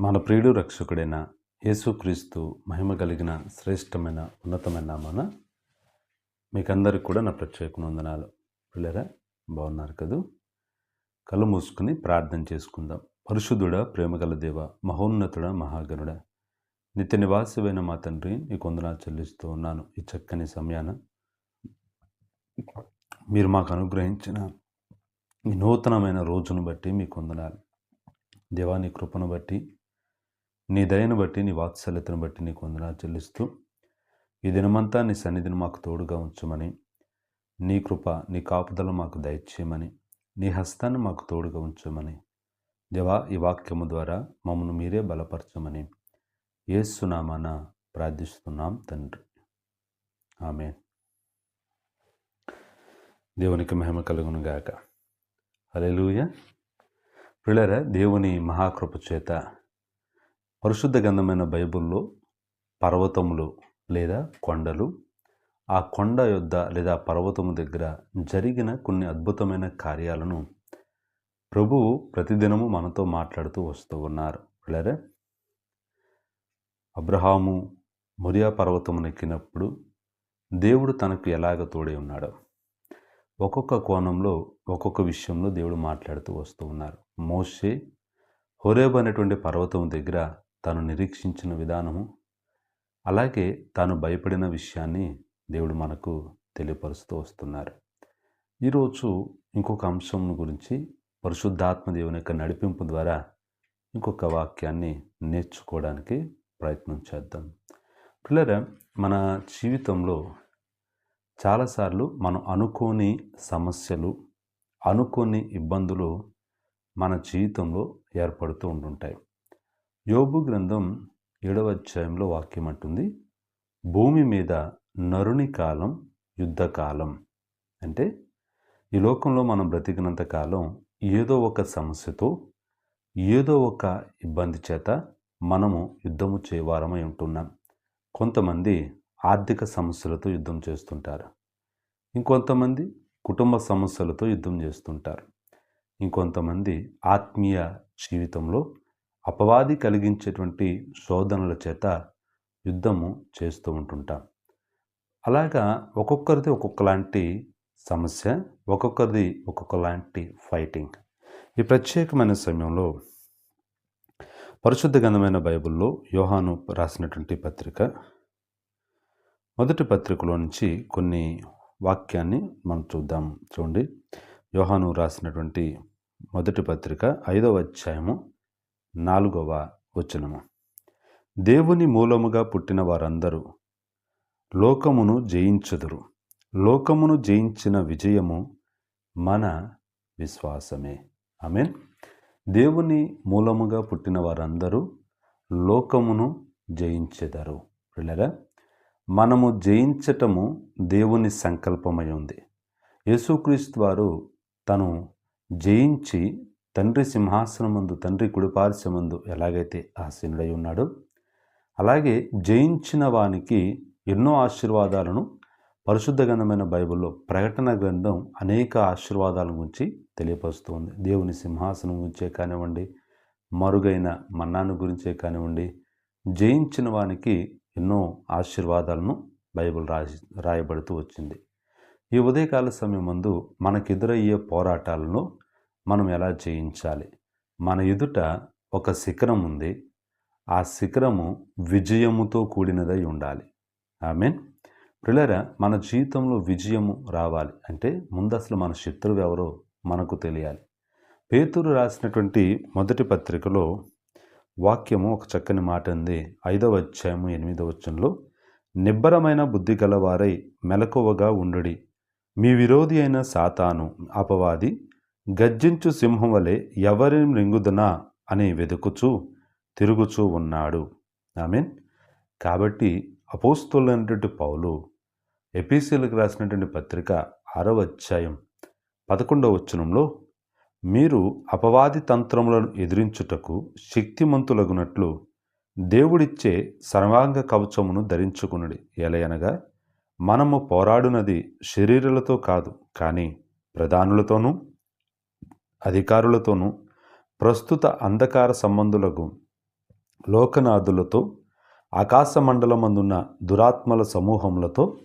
మన ప్రియుడు రక్షకుడైన యేసుక్రీస్తు మహిమ కలిగిన శ్రేష్టమైన ఉన్నతమైన నామాన మీకందరికి కూడా నా ప్రత్యేక వందనాలు. పిల్లరా బాగున్నారు కదూ? కళ్ళు మూసుకుని ప్రార్థన చేసుకుందాం. పరిశుద్ధుడ ప్రేమగల దేవ మహోన్నతుడ మహాగణుడ నిత్య నివాసమైన మా తండ్రి నీకు వందనాలు చెల్లిస్తూ ఉన్నాను ఈ చక్కని సమయాన. మీరు మాకు అనుగ్రహించిన ఈ నూతనమైన రోజును బట్టి మీకు వందనాలు. దేవాని కృపను బట్టి నీ దయను బట్టి నీ వాత్సల్యతను బట్టి నీకు వందనాలు చెల్లిస్తూ ఈ దినమంతా నీ సన్నిధిని మాకు తోడుగా ఉంచమని నీ కృప నీ కాపుదల మాకు దయచేయమని నీ హస్తాన్ని మాకు తోడుగా ఉంచమని దేవా ఈ వాక్యము ద్వారా మమ్మను మీరే బలపరచమని ఏసునామాన ప్రార్థిస్తున్నాం తండ్రి. ఆమె దేవునికి మహిమ కలుగును గాక. అలెలుయ పిల్లరా దేవుని మహాకృప చేత పరిశుద్ధ గంధమైన బైబిల్లో పర్వతములు లేదా కొండలు ఆ కొండ యొద్ద లేదా పర్వతము దగ్గర జరిగిన కొన్ని అద్భుతమైన కార్యాలను ప్రభువు ప్రతిదినము మనతో మాట్లాడుతూ వస్తూ ఉన్నారు. లేరే అబ్రహాము మొరియా పర్వతమునెక్కినప్పుడు దేవుడు తనకు ఎలాగ తోడే ఉన్నాడో ఒక్కొక్క కోణంలో ఒక్కొక్క విషయంలో దేవుడు మాట్లాడుతూ వస్తూ ఉన్నారు. మోషే హొరేబ్ అనేటువంటి పర్వతం దగ్గర తాను నిరీక్షించిన విధానము అలాగే తాను భయపడిన విషయాన్ని దేవుడు మనకు తెలియపరుస్తూ వస్తున్నారు. ఈరోజు ఇంకొక అంశం గురించి పరిశుద్ధాత్మ దేవుని యొక్క నడిపింపు ద్వారా ఇంకొక వాక్యాన్ని నేర్చుకోవడానికి ప్రయత్నం చేద్దాం. పిల్లరా మన జీవితంలో చాలాసార్లు మనం అనుకోని సమస్యలు అనుకోని ఇబ్బందులు మన జీవితంలో ఏర్పడుతూ ఉంటుంటాయి యోబు గ్రంథం ఏడవ అధ్యాయంలో వాక్యం అంటుంది భూమి మీద నరుని కాలం యుద్ధకాలం. అంటే ఈ లోకంలో మనం బ్రతికినంత కాలం ఏదో ఒక సమస్యతో ఏదో ఒక ఇబ్బంది చేత మనము యుద్ధము చేయవారమై ఉంటున్నాం. కొంతమంది ఆర్థిక సమస్యలతో యుద్ధం చేస్తుంటారు. ఇంకొంతమంది కుటుంబ సమస్యలతో యుద్ధం చేస్తుంటారు. ఇంకొంతమంది ఆత్మీయ జీవితంలో అపవాది కలిగించేటువంటి శోధనల చేత యుద్ధము చేస్తూ ఉంటుంటాం. అలాగా ఒక్కొక్కరిది ఒక్కొక్కలాంటి సమస్య ఒక్కొక్కరిది ఒక్కొక్కలాంటి ఫైటింగ్. ఈ ప్రత్యేకమైన సమయంలో పరిశుద్ధ గంధమైన బైబిల్లో యోహాను రాసినటువంటి పత్రిక మొదటి పత్రికలో నుంచి కొన్ని వాక్యాన్ని మనం చూద్దాం. చూడండి. యోహాను రాసినటువంటి మొదటి పత్రిక ఐదవ అధ్యాయము నాలుగవ వచనము. దేవుని మూలముగా పుట్టిన వారందరూ లోకమును జయించుదురు. లోకమును జయించిన విజయము మన విశ్వాసమే. మీన్ దేవుని మూలముగా పుట్టిన వారందరూ లోకమును జయించెదరు. పిల్లరా మనము జయించటము దేవుని సంకల్పమై ఉంది. యేసుక్రీస్తు వారు తను జయించి తండ్రి సింహాసనమందు తండ్రి కుడిపార్శ్వమందు ఎలాగైతే ఆసీనుడై ఉన్నాడో అలాగే జయించిన వానికి ఎన్నో ఆశీర్వాదాలను పరిశుద్ధ గ్రంథమైన బైబిల్లో ప్రకటన గ్రంథం అనేక ఆశీర్వాదాల గురించి తెలియపరుస్తుంది. దేవుని సింహాసనం గురించే కానివ్వండి మరుగైన మన్నాను గురించే కానివ్వండి జయించిన వానికి ఎన్నో ఆశీర్వాదాలను బైబిల్ రాసి రాయబడుతూ వచ్చింది. ఈ ఉదయకాల సమయం ముందు మనకెదురయ్యే పోరాటాలను మనం ఎలా జయించాలి? మన ఎదుట ఒక శిఖరం ఉంది. ఆ శిఖరము విజయముతో కూడినదై ఉండాలి. ఐ మీన్ ప్రిలరా మన జీవితంలో విజయము రావాలి అంటే ముందు అసలు మన శత్రువు ఎవరో మనకు తెలియాలి. పేతురు రాసినటువంటి మొదటి పత్రికలో వాక్యము ఒక చక్కని మాట ఉంది ఐదవ అధ్యాయము ఎనిమిదవ వచ్చంలో నిబ్బరమైన బుద్ధి గలవారై మెలకువగా ఉండుడి. మీ విరోధి అయిన సాతాను అపవాది గర్జించు సింహం వలె ఎవరిని మృంగుదనా అని వెతుకుచూ తిరుగుచూ ఉన్నాడు. మీన్ కాబట్టి అపోస్తులైనటువంటి పౌలు ఎపిసిలకు రాసినటువంటి పత్రిక ఆరవ అధ్యాయం పదకొండవ వచనంలో మీరు అపవాది తంత్రములను ఎదిరించుటకు శక్తిమంతులగునట్లు దేవుడిచ్చే సర్వాంగ కవచమును ధరించుకునుడి. ఎలయనగా మనము పోరాడునది శరీరులతో కాదు కానీ ప్రధానులతోనూ అధికారులతోనూ ప్రస్తుత అంధకార సంబంధులకు లోకనాథులతో ఆకాశ మండలమందున్న దురాత్మల సమూహములతో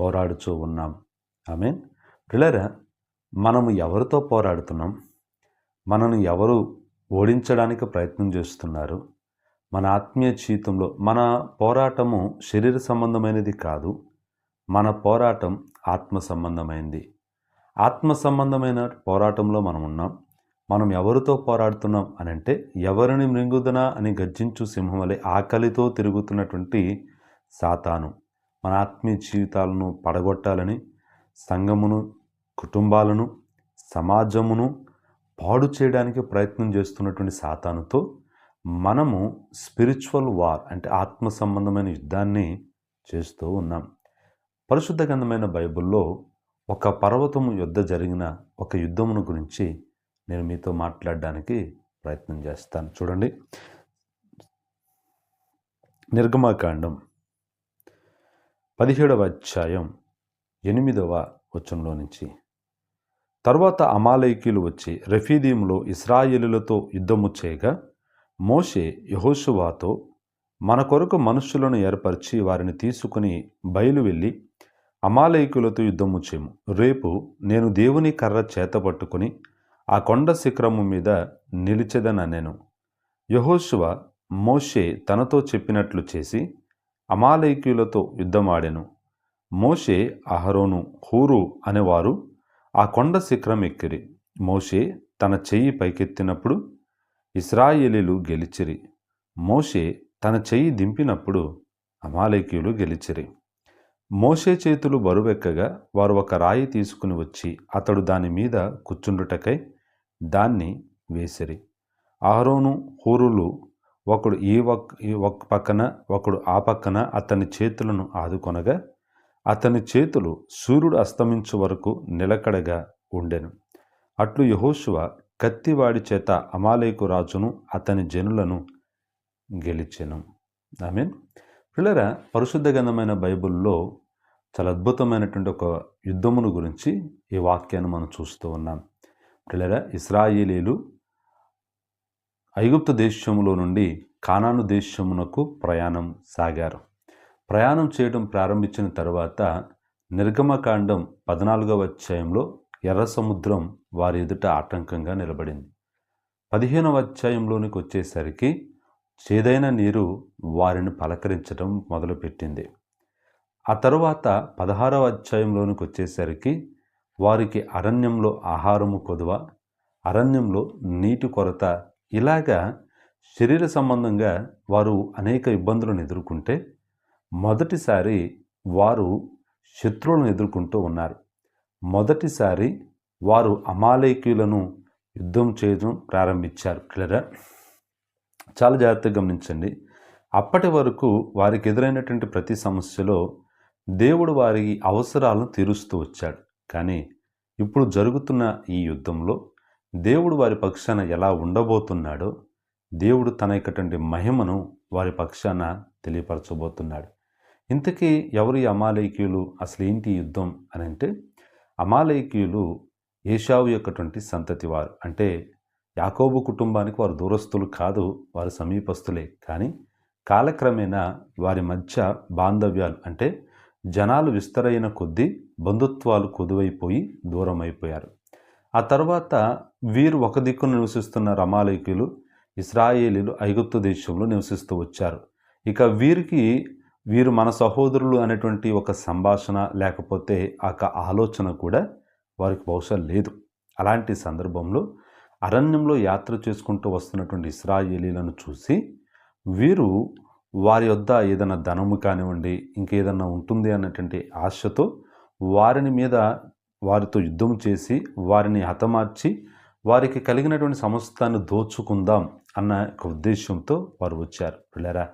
పోరాడుచూ ఉన్నాం. ఆమె పిల్లరా మనము ఎవరితో పోరాడుతున్నాం? మనను ఎవరు ఓడించడానికి ప్రయత్నం చేస్తున్నారు? మన ఆత్మీయ జీవితంలో మన పోరాటము శరీర సంబంధమైనది కాదు మన పోరాటం ఆత్మ సంబంధమైంది. ఆత్మ సంబంధమైన పోరాటంలో మనం ఉన్నాం. మనం ఎవరితో పోరాడుతున్నాం అని అంటే ఎవరిని మృంగుదనా అని గర్జించు సింహం వలె ఆకలితో తిరుగుతున్నటువంటి సాతాను. మన ఆత్మీయ జీవితాలను పడగొట్టాలని సంఘమును కుటుంబాలను సమాజమును పాడు చేయడానికి ప్రయత్నం చేస్తున్నటువంటి సాతానుతో మనము స్పిరిచువల్ వార్ అంటే ఆత్మ సంబంధమైన యుద్ధాన్ని చేస్తూ ఉన్నాం. పరిశుద్ధ గంధమైన బైబిల్లో ఒక పర్వతము యుద్ధ జరిగిన ఒక యుద్ధమును గురించి నేను మీతో మాట్లాడడానికి ప్రయత్నం చేస్తాను. చూడండి. నిర్గమాకాండం పదిహేడవ అధ్యాయం ఎనిమిదవ వచనంలో నుంచి. తర్వాత అమాలయకీలు వచ్చి రెఫీదీంలో ఇస్రాయేలులతో యుద్ధము చేయగా మోషే యహోషువాతో మన కొరకు మనుషులను ఏర్పరిచి వారిని తీసుకుని బయలు వెళ్ళి అమాలయకులతో యుద్ధము చేయము రేపు నేను దేవుని కర్ర చేత పట్టుకుని ఆ కొండ శిఖరము మీద నిలిచెదనెను యహోశివ మోషే తనతో చెప్పినట్లు చేసి అమాలయకులతో యుద్ధమాడెను. మోషే అహరోను హూరు అనేవారు ఆ కొండ శిఖరం ఎక్కిరి. మోషే తన చెయ్యి పైకెత్తినప్పుడు ఇస్రాయేలీలు గెలిచిరి. మోషే తన చెయ్యి దింపినప్పుడు అమాలయకీయులు గెలిచిరి. మోషే చేతులు బరువెక్కగా వారు ఒక రాయి తీసుకుని వచ్చి అతడు దాని మీద కూర్చుండుటకై దాన్ని వేసిరి. ఆరోను హూరులు ఒకడు ఈ ఒక్ ఒక పక్కన ఒకడు ఆ పక్కన అతని చేతులను ఆదుకొనగా అతని చేతులు సూర్యుడు అస్తమించు వరకు నిలకడగా ఉండెను. అట్లు యహోశువ కత్తివాడి చేత అమాలేకు రాజును అతని జనులను గెలిచెను. ఐ మీన్ పిల్లరా పరిశుద్ధ గంధమైన బైబిల్లో చాలా అద్భుతమైనటువంటి ఒక యుద్ధమును గురించి ఈ వాక్యాన్ని మనం చూస్తూ ఉన్నాం. పిల్లరా ఇస్రాయేలీలు ఐగుప్త దేశములో నుండి కానాను దేశమునకు ప్రయాణం సాగారు. ప్రయాణం చేయడం ప్రారంభించిన తర్వాత నిర్గమకాండం పద్నాలుగవ అధ్యాయంలో ఎర్ర సముద్రం వారి ఎదుట ఆటంకంగా నిలబడింది. పదిహేనవ అధ్యాయంలోనికి వచ్చేసరికి చేదైన నీరు వారిని పలకరించడం మొదలుపెట్టింది. ఆ తరువాత పదహారవ అధ్యాయంలోనికి వచ్చేసరికి వారికి అరణ్యంలో ఆహారము కొదువ అరణ్యంలో నీటి కొరత ఇలాగా శరీర సంబంధంగా వారు అనేక ఇబ్బందులను ఎదుర్కొంటే మొదటిసారి వారు శత్రువులను ఎదుర్కొంటూ ఉన్నారు. మొదటిసారి వారు అమాలేకీయులను యుద్ధం చేయడం ప్రారంభించారు. క్లియరా? చాలా జాగ్రత్తగా గమనించండి. అప్పటి వరకు వారికి ఎదురైనటువంటి ప్రతి సమస్యలో దేవుడు వారి అవసరాలను తీరుస్తూ వచ్చాడు. కానీ ఇప్పుడు జరుగుతున్న ఈ యుద్ధంలో దేవుడు వారి పక్షాన ఎలా ఉండబోతున్నాడో దేవుడు తన యొక్కటువంటి మహిమను వారి పక్షాన తెలియపరచబోతున్నాడు. ఇంతకీ ఎవరు ఈ అమాలయకీయులు అసలు ఏంటి యుద్ధం? అని అంటే అమాలయకీయులు ఏషావు యొక్కటువంటి సంతతి వారు అంటే యాకోబు కుటుంబానికి వారు దూరస్తులు కాదు వారు సమీపస్తులే కానీ కాలక్రమేణా వారి మధ్య బాంధవ్యాలు అంటే జనాలు విస్తరైన కొద్దీ బంధుత్వాలు కొదువైపోయి దూరం అయిపోయారు ఆ తర్వాత వీరు ఒక దిక్కును నివసిస్తున్న రమాలయకులు ఇస్రాయేలీలు ఐగుప్తు దేశంలో నివసిస్తూ వచ్చారు. ఇక వీరికి వీరు మన సహోదరులు అనేటువంటి ఒక సంభాషణ లేకపోతే ఆ ఆలోచన కూడా వారికి బహుశా లేదు. అలాంటి సందర్భంలో అరణ్యంలో యాత్ర చేసుకుంటూ వస్తున్నటువంటి ఇస్రాయేలీలను చూసి వీరు వారి వద్ద ఏదైనా ధనము కానివ్వండి ఇంకేదన్నా ఉంటుంది అన్నటువంటి ఆశతో వారిని మీద వారితో యుద్ధం చేసి వారిని హతమార్చి వారికి కలిగినటువంటి సమస్తాన్ని దోచుకుందాం అన్న ఒక ఉద్దేశంతో వారు వచ్చారు. పిల్లరా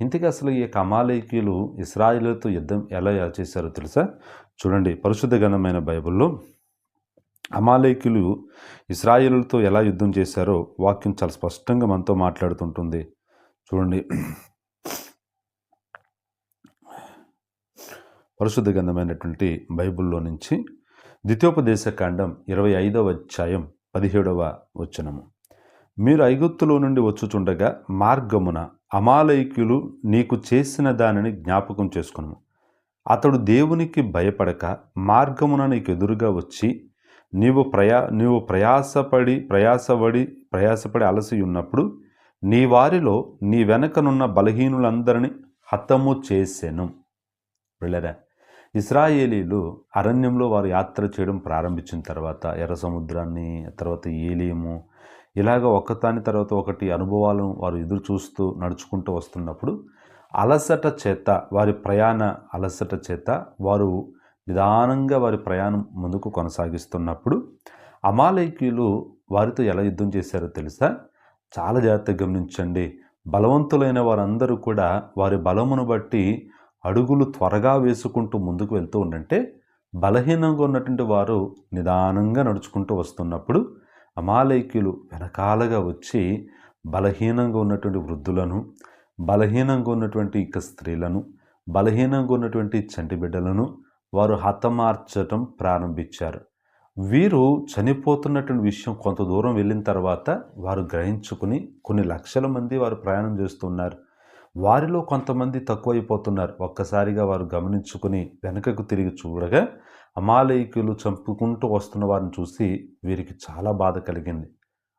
ఇంతకీ అసలు ఈ కమాలేకీలు ఇస్రాయిలతో యుద్ధం ఎలా చేశారో తెలుసా? చూడండి పరిశుద్ధ గణమైన బైబిల్లో అమాలేకులు ఇస్రాయేలులతో ఎలా యుద్ధం చేశారో వాక్యం చాలా స్పష్టంగా మనతో మాట్లాడుతుంటుంది. చూడండి. పరిశుద్ధ గంధమైనటువంటి బైబిల్లో నుంచి ద్వితీయోపదేశ కాండం ఇరవై ఐదవ అధ్యాయం పదిహేడవ వచనము. మీరు ఐగుప్తులో నుండి వచ్చుచుండగా మార్గమున అమాలయకులు నీకు చేసిన దానిని జ్ఞాపకం చేసుకును అతడు దేవునికి భయపడక మార్గమున నీకు ఎదురుగా వచ్చి నీవు ప్రయా నీవు ప్రయాసపడి ప్రయాసపడి ప్రయాసపడి అలసి ఉన్నప్పుడు నీ వారిలో నీ వెనకనున్న బలహీనులందరినీ హతము చేసెను. వెళ్ళరా. ఇస్రాయేలీలు అరణ్యంలో వారు యాత్ర చేయడం ప్రారంభించిన తర్వాత ఎర్ర సముద్రాన్ని తర్వాత ఏలియము ఇలాగ ఒక్కదాని తర్వాత ఒకటి అనుభవాలను వారు ఎదురు చూస్తూ నడుచుకుంటూ వస్తున్నప్పుడు అలసట చేత వారి ప్రయాణ అలసట చేత వారు నిదానంగా వారి ప్రయాణం ముందుకు కొనసాగిస్తున్నప్పుడు అమాలయకీయులు వారితో ఎలా యుద్ధం చేశారో తెలుసా? చాలా జాగ్రత్తగా గమనించండి. బలవంతులైన వారందరూ కూడా వారి బలమును బట్టి అడుగులు త్వరగా వేసుకుంటూ ముందుకు వెళ్తూ ఉండంటే బలహీనంగా ఉన్నటువంటి వారు నిదానంగా నడుచుకుంటూ వస్తున్నప్పుడు అమాలయకీయులు వెనకాలగా వచ్చి బలహీనంగా ఉన్నటువంటి వృద్ధులను బలహీనంగా ఉన్నటువంటి ఇక స్త్రీలను బలహీనంగా ఉన్నటువంటి చంటి బిడ్డలను వారు హతమార్చటం ప్రారంభించారు. వీరు చనిపోతున్నటువంటి విషయం కొంత దూరం వెళ్ళిన తర్వాత వారు గ్రహించుకుని కొన్ని లక్షల మంది వారు ప్రయాణం చేస్తున్నారు. వారిలో కొంతమంది తక్కువైపోతున్నారు. ఒక్కసారిగా వారు గమనించుకుని వెనకకు తిరిగి చూడగా అమాలయకులు చంపుకుంటూ వస్తున్న వారిని చూసి వీరికి చాలా బాధ కలిగింది.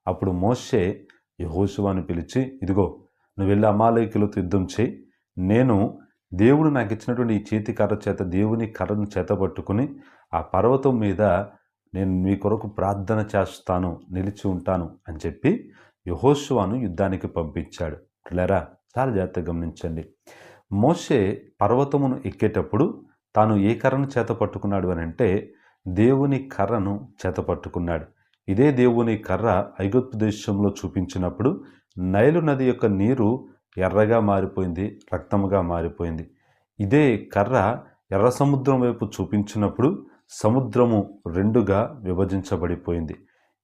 అప్పుడు మోషే యహోశువాని పిలిచి ఇదిగో నువ్వు వెళ్ళి అమాలయకులతో యుద్ధం చేయి. నేను దేవుడు నాకు ఇచ్చినటువంటి ఈ చేతి కర్ర చేత దేవుని కర్రను చేత పట్టుకుని ఆ పర్వతం మీద నేను మీ కొరకు ప్రార్థన చేస్తాను నిలిచి ఉంటాను అని చెప్పి యహోశువాను యుద్ధానికి పంపించాడు. లేరా చాలా జాగ్రత్తగా గమనించండి. మోషే పర్వతమును ఎక్కేటప్పుడు తాను ఏ కర్రను చేత పట్టుకున్నాడు అని అంటే దేవుని కర్రను చేత పట్టుకున్నాడు. ఇదే దేవుని కర్ర ఐగుప్తు దేశంలో చూపించినప్పుడు నైలు నది యొక్క నీరు ఎర్రగా మారిపోయింది రక్తముగా మారిపోయింది. ఇదే కర్ర ఎర్ర సముద్రం వైపు చూపించినప్పుడు సముద్రము రెండుగా విభజించబడిపోయింది.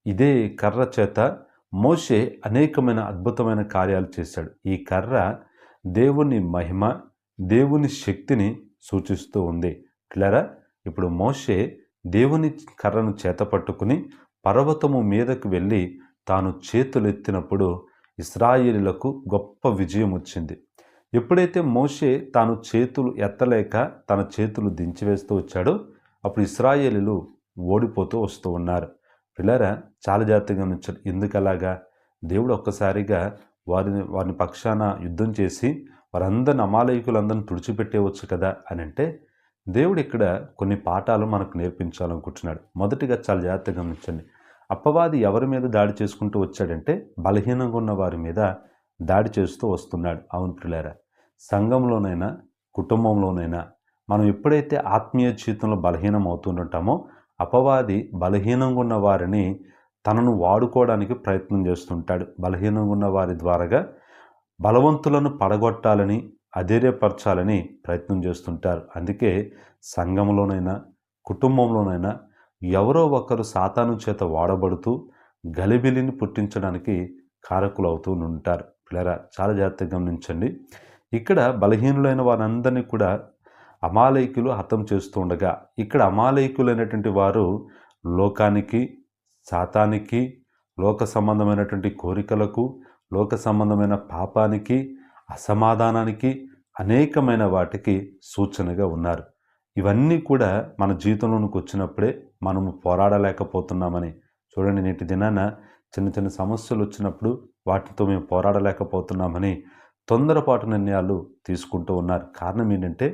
ఇదే కర్ర చేత మోషే అనేకమైన అద్భుతమైన కార్యాలు చేశాడు. ఈ కర్ర దేవుని మహిమ దేవుని శక్తిని సూచిస్తూ ఉంది. ఇట్లరా ఇప్పుడు మోషే దేవుని కర్రను చేత పట్టుకుని పర్వతము మీదకు వెళ్ళి తాను చేతులెత్తినప్పుడు ఇస్రాయిలకు గొప్ప విజయం వచ్చింది. ఎప్పుడైతే మోషే తాను చేతులు ఎత్తలేక తన చేతులు దించివేస్తూ వచ్చాడో అప్పుడు ఇస్రాయేలీలు ఓడిపోతూ వస్తూ ఉన్నారు. పిల్లరా చాలా జాగ్రత్తగా ఉంచారు ఎందుకలాగా దేవుడు ఒక్కసారిగా వారిని వారిని పక్షాన యుద్ధం చేసి వారందరిని అమాలయకులందరిని తుడిచిపెట్టేవచ్చు కదా అని అంటే దేవుడు ఇక్కడ కొన్ని పాఠాలు మనకు నేర్పించాలనుకుంటున్నాడు. మొదటిగా చాలా జాగ్రత్తగా గమనించండి. అప్పవాది ఎవరి మీద దాడి చేసుకుంటూ వచ్చాడంటే బలహీనంగా ఉన్న వారి మీద దాడి చేస్తూ వస్తున్నాడు. అవును పిల్లారా సంఘంలోనైనా కుటుంబంలోనైనా మనం ఎప్పుడైతే ఆత్మీయ జీవితంలో బలహీనం అవుతుంటామో అపవాది బలహీనంగా ఉన్న వారిని తనను వాడుకోవడానికి ప్రయత్నం చేస్తుంటాడు. బలహీనంగా ఉన్న వారి ద్వారాగా బలవంతులను పడగొట్టాలని అధైర్యపరచాలని ప్రయత్నం చేస్తుంటారు. అందుకే సంఘంలోనైనా కుటుంబంలోనైనా ఎవరో ఒకరు సాతాను చేత వాడబడుతూ గలిబిలిని పుట్టించడానికి కారకులు అవుతూ ఉంటారు. పిల్లరా చాలా జాగ్రత్తగా గమనించండి. ఇక్కడ బలహీనులైన వారందరినీ కూడా అమాలయకులు హతం చేస్తూ ఉండగా ఇక్కడ అమాలయకులైనటువంటి వారు లోకానికి శాతానికి లోక సంబంధమైనటువంటి కోరికలకు లోక సంబంధమైన పాపానికి అసమాధానానికి అనేకమైన వాటికి సూచనగా ఉన్నారు. ఇవన్నీ కూడా మన జీవితంలోనికి వచ్చినప్పుడే మనము పోరాడలేకపోతున్నామని. చూడండి నేటి దినాన చిన్న చిన్న సమస్యలు వచ్చినప్పుడు వాటితో మేము పోరాడలేకపోతున్నామని తొందరపాటు నిర్ణయాలు తీసుకుంటూ ఉన్నారు. కారణం ఏంటంటే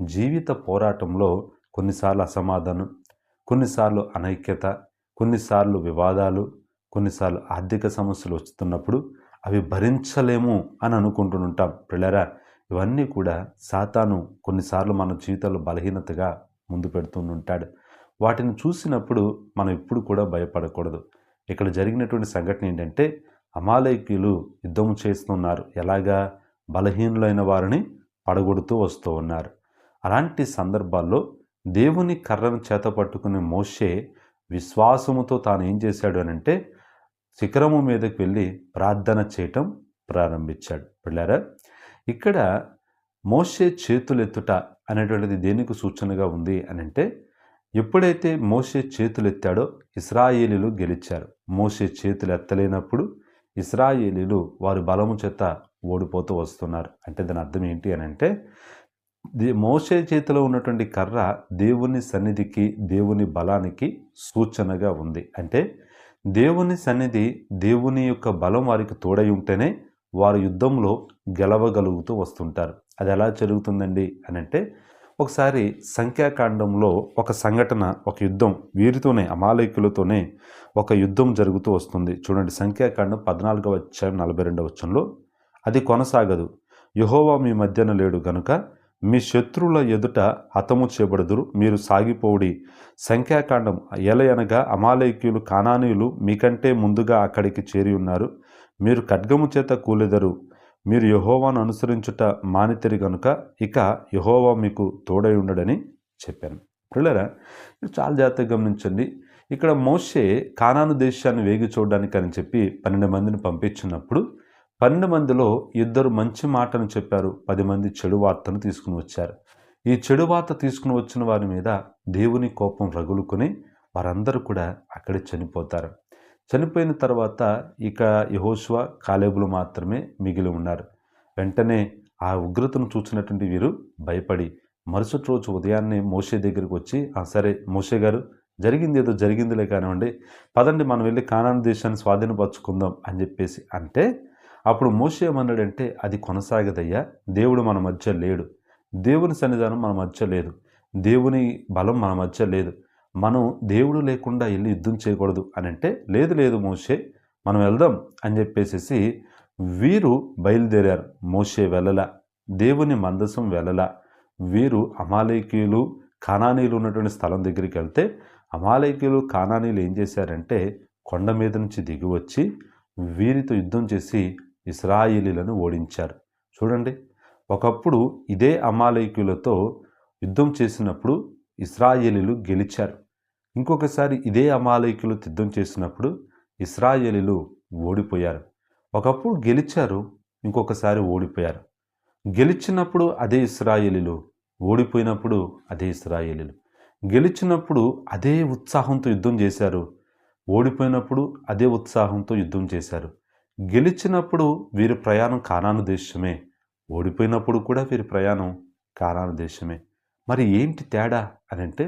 జీవిత పోరాటంలో కొన్నిసార్లు అసమాధానం కొన్నిసార్లు అనైక్యత కొన్నిసార్లు వివాదాలు కొన్నిసార్లు ఆర్థిక సమస్యలు వస్తున్నప్పుడు అవి భరించలేము అని అనుకుంటుంటాం పిల్లరా ఇవన్నీ కూడా సాతాను కొన్నిసార్లు మన జీవితంలో బలహీనతగా ముందు పెడుతుంటాడు వాటిని చూసినప్పుడు మనం ఎప్పుడు కూడా భయపడకూడదు. ఇక్కడ జరిగినటువంటి సంఘటన ఏంటంటే అమాలయకులు యుద్ధం చేస్తున్నారు. ఎలాగా? బలహీనులైన వారిని పడగొడుతూ వస్తూ ఉన్నారు. అలాంటి సందర్భాల్లో దేవుని కర్రను చేత పట్టుకునే మోషే విశ్వాసముతో తాను ఏం చేశాడు అని అంటే శిఖరము మీదకి వెళ్ళి ప్రార్థన చేయటం ప్రారంభించాడు. పిల్లారా ఇక్కడ మోషే చేతులెత్తుట అనేటువంటిది దేనికి సూచనగా ఉంది అని అంటే ఎప్పుడైతే మోషే చేతులెత్తాడో ఇస్రాయేలీలు గెలిచారు. మోసే చేతులు ఎత్తలేనప్పుడు ఇస్రాయేలీలు వారి బలము చేత ఓడిపోతూ వస్తున్నారు. అంటే దాని అర్థం ఏంటి అని అంటే దే మోసే చేతిలో ఉన్నటువంటి కర్ర దేవుని సన్నిధికి దేవుని బలానికి సూచనగా ఉంది. అంటే దేవుని సన్నిధి దేవుని యొక్క బలం వారికి తోడై ఉంటేనే వారు యుద్ధంలో గెలవగలుగుతూ వస్తుంటారు. అది ఎలా జరుగుతుందండి అని అంటే ఒకసారి సంఖ్యాకాండంలో ఒక సంఘటన ఒక యుద్ధం వీరితోనే అమాలయకులతోనే ఒక యుద్ధం జరుగుతూ వస్తుంది. చూడండి సంఖ్యాకాండం పద్నాలుగవ అధ్యాయం నలభై రెండవ వచ్చంలో అది కొనసాగదు. యహోవా మీ మధ్యన లేడు గనుక మీ శత్రువుల ఎదుట హతము చేయబడదురు మీరు సాగిపోవుడి. సంఖ్యాకాండం ఎలయనగా అమాలయకులు కానానీయులు మీకంటే ముందుగా అక్కడికి చేరి ఉన్నారు. మీరు ఖడ్గము చేత కూలెదరు. మీరు యహోవాను అనుసరించుట మానితరి కనుక ఇక యహోవా మీకు తోడై ఉండడని చెప్పాను. పిల్లరా మీరు చాలా జాగ్రత్తగా గమనించండి. ఇక్కడ మోషే కానాను దేశాన్ని వేగి చూడడానికి అని చెప్పి పన్నెండు మందిని పంపించినప్పుడు పన్నెండు మందిలో ఇద్దరు మంచి మాటను చెప్పారు. పది మంది చెడు వార్తను తీసుకుని వచ్చారు. ఈ చెడు వార్త తీసుకుని వచ్చిన వారి మీద దేవుని కోపం రగులుకొని వారందరూ కూడా అక్కడే చనిపోతారు. చనిపోయిన తర్వాత ఇక యహోశివ కాలేబులు మాత్రమే మిగిలి ఉన్నారు. వెంటనే ఆ ఉగ్రతను చూసినటువంటి వీరు భయపడి మరుసటి రోజు ఉదయాన్నే మోషే దగ్గరికి వచ్చి "ఆ, సరే మోసే గారు జరిగింది ఏదో జరిగిందిలే కానివ్వండి పదండి మనం వెళ్ళి కానాను దేశాన్ని స్వాధీనపరచుకుందాం అని చెప్పేసి అంటే అప్పుడు మోసే ఏమన్నాడంటే అది కొనసాగదయ్యా దేవుడు మన మధ్య లేడు. దేవుని సన్నిధానం మన మధ్య లేదు. దేవుని బలం మన మధ్య లేదు. మనం దేవుడు లేకుండా వెళ్ళి యుద్ధం చేయకూడదు అని అంటే లేదు లేదు మోషే మనం వెళ్దాం అని చెప్పేసేసి వీరు బయలుదేరారు. మోషే వెళ్ళలా దేవుని మందసం వెళ్ళలా. వీరు అమాలేకీయులు కానానీలు ఉన్నటువంటి స్థలం దగ్గరికి వెళ్తే అమాలేకీయులు కానానీలు ఏం చేశారంటే కొండ మీద నుంచి దిగి వచ్చి వీరితో యుద్ధం చేసి ఇస్రాయిలీలను ఓడించారు. చూడండి ఒకప్పుడు ఇదే అమాలేకీయులతో యుద్ధం చేసినప్పుడు ఇస్రాయేలీలు గెలిచారు. ఇంకొకసారి ఇదే అమాలయకులు యుద్ధం చేసినప్పుడు ఇస్రాయేలీలు ఓడిపోయారు. ఒకప్పుడు గెలిచారు ఇంకొకసారి ఓడిపోయారు. గెలిచినప్పుడు అదే ఇస్రాయేలీలు ఓడిపోయినప్పుడు అదే ఇస్రాయేలీలు గెలిచినప్పుడు అదే ఉత్సాహంతో యుద్ధం చేశారు ఓడిపోయినప్పుడు అదే ఉత్సాహంతో యుద్ధం చేశారు. గెలిచినప్పుడు వీరి ప్రయాణం కానాను దేశమే ఓడిపోయినప్పుడు కూడా వీరి ప్రయాణం కానాను దేశమే. మరి ఏంటి తేడా అని అంటే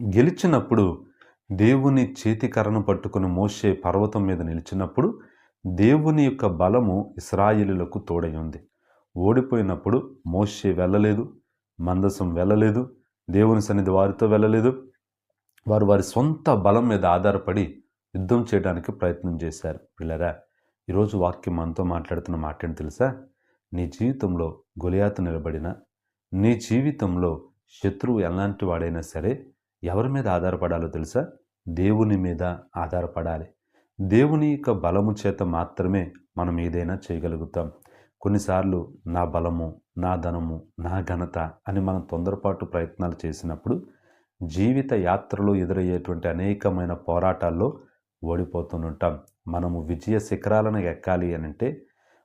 గెలిచినప్పుడు దేవుని చేతికరను పట్టుకుని మోసే పర్వతం మీద నిలిచినప్పుడు దేవుని యొక్క బలము ఇస్రాయిలులకు తోడై ఉంది. ఓడిపోయినప్పుడు మోసే వెళ్ళలేదు మందసం వెళ్ళలేదు దేవుని సన్నిధి వారితో వెళ్ళలేదు. వారు వారి సొంత బలం మీద ఆధారపడి యుద్ధం చేయడానికి ప్రయత్నం చేశారు. పిల్లరా ఈరోజు వాక్యం మనతో మాట్లాడుతున్న మాట ఏంటి తెలుసా? నీ జీవితంలో గొలియాత నిలబడిన నీ జీవితంలో శత్రువు ఎలాంటి వాడైనా సరే ఎవరి మీద ఆధారపడాలో తెలుసా? దేవుని మీద ఆధారపడాలి. దేవుని యొక్క బలము చేత మాత్రమే మనం ఏదైనా చేయగలుగుతాం. కొన్నిసార్లు నా బలము నా ధనము నా ఘనత అని మనం తొందరపాటు ప్రయత్నాలు చేసినప్పుడు జీవిత యాత్రలో ఎదురయ్యేటువంటి అనేకమైన పోరాటాల్లో ఓడిపోతుంటాం మనము విజయ శిఖరాలను ఎక్కాలి అని అంటే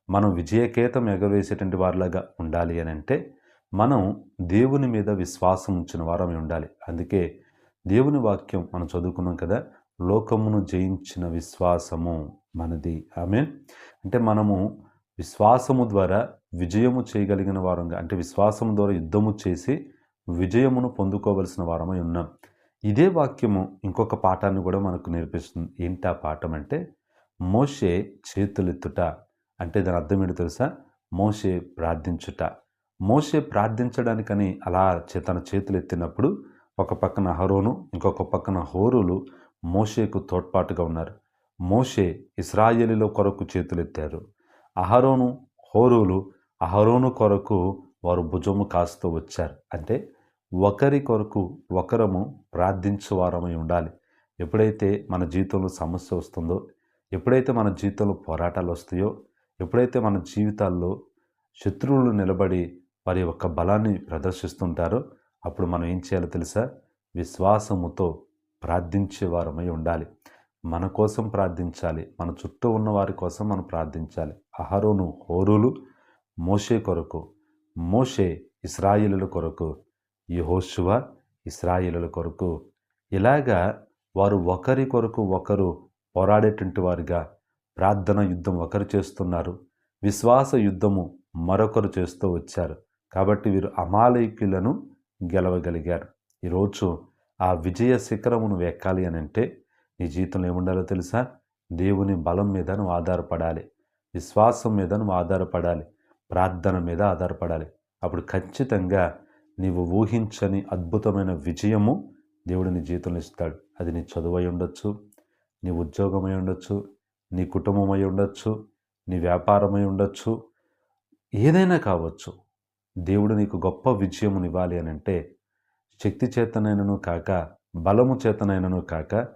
మనం విజయకేతం ఎగవేసేటువంటి వారిలాగా ఉండాలి అని అంటే మనం దేవుని మీద విశ్వాసం ఉంచిన వారమై ఉండాలి. అందుకే దేవుని వాక్యం మనం చదువుకున్నాం కదా లోకమును జయించిన విశ్వాసము మనది. ఆమె అంటే మనము విశ్వాసము ద్వారా విజయము చేయగలిగిన వారంగా అంటే విశ్వాసము ద్వారా యుద్ధము చేసి విజయమును పొందుకోవలసిన వారమై ఉన్నాం. ఇదే వాక్యము ఇంకొక పాఠాన్ని కూడా మనకు నేర్పిస్తుంది. ఏంటి ఆ పాఠం అంటే మోషే చేతులెత్తుట. అంటే దాని అర్థం ఏంటి తెలుసా? మోషే ప్రార్థించుట. మోషే ప్రార్థించడానికని అలా చే- తన చేతులు ఎత్తినప్పుడు ఒక పక్కన హరోను ఇంకొక పక్కన హోరులు మోషేకు తోడ్పాటుగా ఉన్నారు. మోషే ఇస్రాయేలీలో కొరకు చేతులెత్తారు. అహరోను హోరులు అహరోను కొరకు వారు భుజము కాస్తూ వచ్చారు. అంటే ఒకరి కొరకు ఒకరము ప్రార్థించువారమై ఉండాలి. ఎప్పుడైతే మన జీవితంలో సమస్య వస్తుందో ఎప్పుడైతే మన జీవితంలో పోరాటాలు వస్తాయో ఎప్పుడైతే మన జీవితాల్లో శత్రువులు నిలబడి వారి యొక్క బలాన్ని ప్రదర్శిస్తుంటారో అప్పుడు మనం ఏం చేయాలో తెలుసా? విశ్వాసముతో ప్రార్థించేవారమై ఉండాలి. మన కోసం ప్రార్థించాలి. మన చుట్టూ ఉన్న వారి కోసం మనం ప్రార్థించాలి. అహరోను హోరులు మోషే కొరకు మోషే ఇస్రాయిలుల కొరకు యహోశువ ఇస్రాయిలుల కొరకు. ఇలాగా వారు ఒకరి కొరకు ఒకరు పోరాడేటువంటి వారుగా ప్రార్థన యుద్ధం ఒకరు చేస్తున్నారు. విశ్వాస యుద్ధము మరొకరు చేస్తూ వచ్చారు. కాబట్టి వీరు అమాలయకులను గెలవగలిగారు. ఈరోజు ఆ విజయ శిఖరమును ఎక్కాలి అని అంటే నీ జీవితంలో ఏముండాలో తెలుసా? దేవుని బలం మీద నువ్వు ఆధారపడాలి. విశ్వాసం మీద నువ్వు ఆధారపడాలి. ప్రార్థన మీద ఆధారపడాలి. అప్పుడు ఖచ్చితంగా నీవు ఊహించని అద్భుతమైన విజయము దేవుడు నీ జీవితంలో ఇస్తాడు. అది నీ చదువై ఉండొచ్చు నీ ఉద్యోగమై ఉండొచ్చు నీ కుటుంబమై ఉండొచ్చు నీ వ్యాపారమై ఉండొచ్చు ఏదైనా కావచ్చు. దేవుడు నీకు గొప్ప విజయమునివ్వాలి అని అంటే శక్తి చేతనైనను కాక బలము చేతనైనను కాక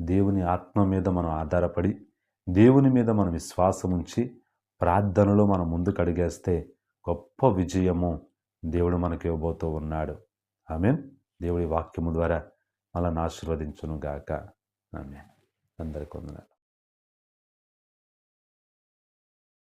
దేవుని ఆత్మ మీద మనం ఆధారపడి దేవుని మీద మనం విశ్వాసం ఉంచి ప్రార్థనలో మనం ముందుకు అడిగేస్తే గొప్ప విజయము దేవుడు మనకి ఇవ్వబోతూ ఉన్నాడు. ఆమె దేవుడి వాక్యము ద్వారా మనల్ని ఆశీర్వదించును గాక ఆమె అందరికి వందనాలు.